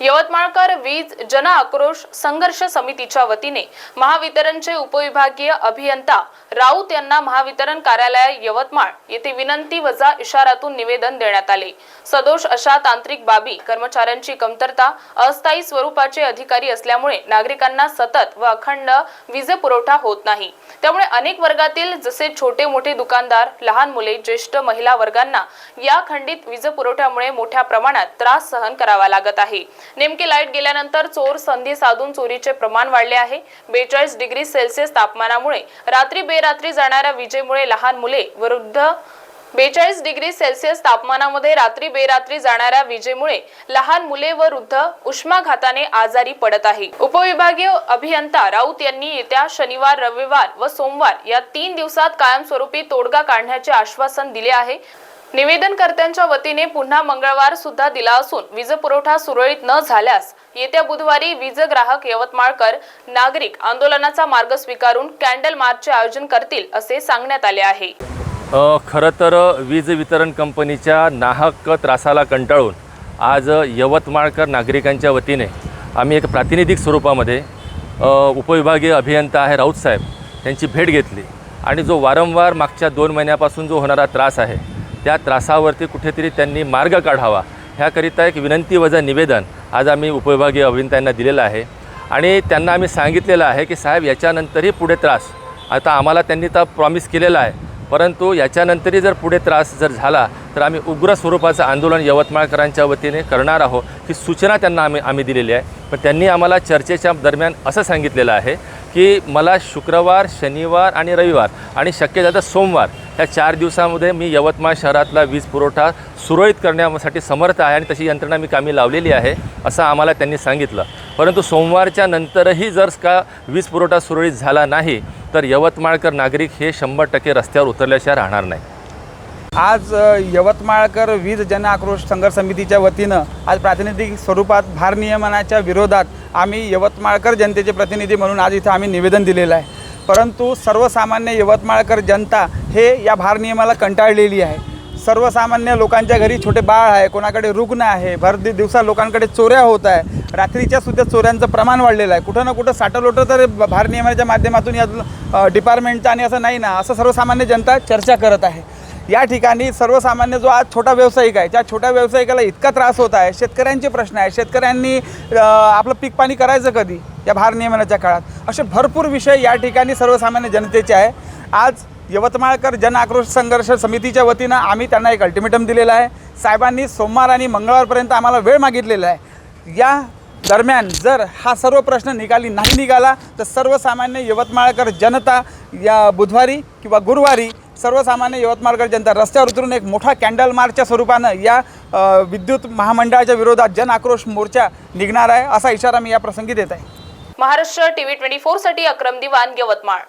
यवतमाळकर वीज जन आक्रोश संघर्ष समितीच्या वतीने महावितरणचे उपविभागीय अभियंता राऊत यांना महावितरण कार्यालय यवतमाळ येथे विनंती वजा इशारातून निवेदन देण्यात आले. सदोष अशा तांत्रिक बाबी कर्मचाऱ्यांची कमतरता अस्थायी स्वरूपाचे अधिकारी असल्यामुळे नागरिकांना सतत व अखंड वीज पुरवठा होत नाही. त्यामुळे अनेक वर्गातील जसे छोटे मोठे दुकानदार लहान मुले ज्येष्ठ महिला वर्गांना या खंडित वीज पुरवठ्यामुळे मोठ्या प्रमाणात त्रास सहन करावा लागत आहे. नेमकी लाइट गेल्यानंतर चोर संधी साधून चोरीचे प्रमाण वाढले आहे. बेचाळीस डिग्री सेल्सिअस तापमानामुळे रात्री बेरात्री जाणाऱ्या विजेमुळे लहान मुले वृद्ध बेचाळीस डिग्री सेल्सिअस तापमानामध्ये रात्री बेरात्री जाणाऱ्या विजेमुळे लहान मुले व वृद्ध उष्माघाताने आजारी पडत आहे. उपविभागीय अभियंता राऊत यांनी येत्या शनिवार रविवार व सोमवार या तीन दिवसात कायमस्वरूपी तोडगा काढण्याचे आश्वासन दिले आहे. निवेदनकर्त्यांच्या वतीने पुन्हा मंगळवार सुद्धा दिला असून वीज पुरवठा सुरळीत न झाल्यास येत्या बुधवारी वीज ग्राहक यवतमाळकर नागरिक आंदोलनाचा मार्ग स्वीकारून कॅन्डल मार्चचे आयोजन करतील असे सांगण्यात आले आहे. खरं तर वीज वितरण कंपनीच्या नाहक त्रासाला कंटाळून आज यवतमाळकर नागरिकांच्या वतीने आम्ही एक प्रातिनिधिक स्वरूपामध्ये उपविभागीय अभियंता आहे राऊत साहेब त्यांची भेट घेतली. आणि जो वारंवार मागच्या दोन महिन्यापासून जो होणारा त्रास आहे त्या त्रासावरती कुठेतरी त्यांनी मार्ग काढावा. ह्याकरिता एक विनंती वजा निवेदन आज आम्ही उपविभागीय अभियंत्यांना दिलेलं आहे. आणि त्यांना आम्ही सांगितलेलं आहे की साहेब याच्यानंतरही पुढे त्रास. आता आम्हाला त्यांनी तर प्रॉमिस केलेला आहे. परंतु याच्यानंतरही जर पुढे त्रास जर झाला तर आम्ही उग्र स्वरूपाचं आंदोलन यवतमाळकरांच्या वतीने करणार आहोत ही सूचना त्यांना आम्ही आम्ही दिलेली आहे. पण त्यांनी आम्हाला चर्चेच्या दरम्यान असं सांगितलेलं आहे की मला शुक्रवार शनिवार आणि रविवार आणि शक्य झालं सोमवार या चार दिवसामध्ये मी यवतमाळ शहरातला वीज पुरवठा सुरळीत करण्यासाठी समर्थ आहे आणि तशी यंत्रणा मी कामी लावलेली आहे असं आम्हाला त्यांनी सांगितलं. परंतु सोमवारच्या नंतरही जर का वीज पुरवठा सुरळीत झाला नाही तर यवतमाळकर नागरिक हे शंभर टक्के रस्त्यावर उतरल्याशिवाय राहणार नाही. आज यवतमाळकर वीज जन आक्रोश संघर्ष समितीच्या वतीनं आज प्रातिनिधिक स्वरूपात भारनियमनाच्या विरोधात आम्ही यवतमाळकर जनतेचे प्रतिनिधी म्हणून आज इथं आम्ही निवेदन दिलेलं आहे. परंतु सर्वसामान्य यवतमाळकर जनता हे या भारनियमाला कंटाळलेली आहे. सर्वसामान्य लोकांच्या घरी छोटे बाळ आहे कोणाकडे रुग्ण आहे भर दिवसा लोकांकडे चोऱ्या होत आहे रात्रीच्या सुद्धा चोऱ्यांचं प्रमाण वाढलेलं आहे. कुठं ना कुठं साठवलोटं तर भारनियमनाच्या माध्यमातून या डिपार्टमेंटचं आणि असं नाही ना असं सर्वसामान्य जनता चर्चा करत आहे. या ठिकाणी सर्वसामान्य जो आज छोटा व्यावसायिक आहे त्या छोट्या व्यावसायिकाला इतका त्रास होत आहे शेतकऱ्यांचे प्रश्न आहे शेतकऱ्यांनी आपलं पीक पाणी करायचं कधी? या भार नियमनाच्या काळात. असे भरपूर विषय या ठिकाणी सर्वसामान्य जनतेचे आहे. आज यवतमाळकर जन आक्रोश संघर्ष समितीच्या वतीनं आम्ही त्यांना एक अल्टिमेटम दिलेला आहे. साहेबांनी सोमवार आणि मंगळवारपर्यंत आम्हाला वेळ मागितलेला आहे. या दरम्यान जर हा सर्व प्रश्न निकाली नाही निघाला तर सर्वसामान्य यवतमाळकर जनता या बुधवारी किंवा गुरुवारी सर्वसामान्य यवतमाळकर जनता रस्त्यावर उतरून एक मोठा कॅन्डल मार्चच्या स्वरूपानं या विद्युत महामंडळाच्या विरोधात जन आक्रोश मोर्चा निघणार आहे असा इशारा मी या प्रसंगी देत आहे. महाराष्ट्र टीव्ही ट्वेंटी फोरसाठी अक्रम दिवान यवतमाळ.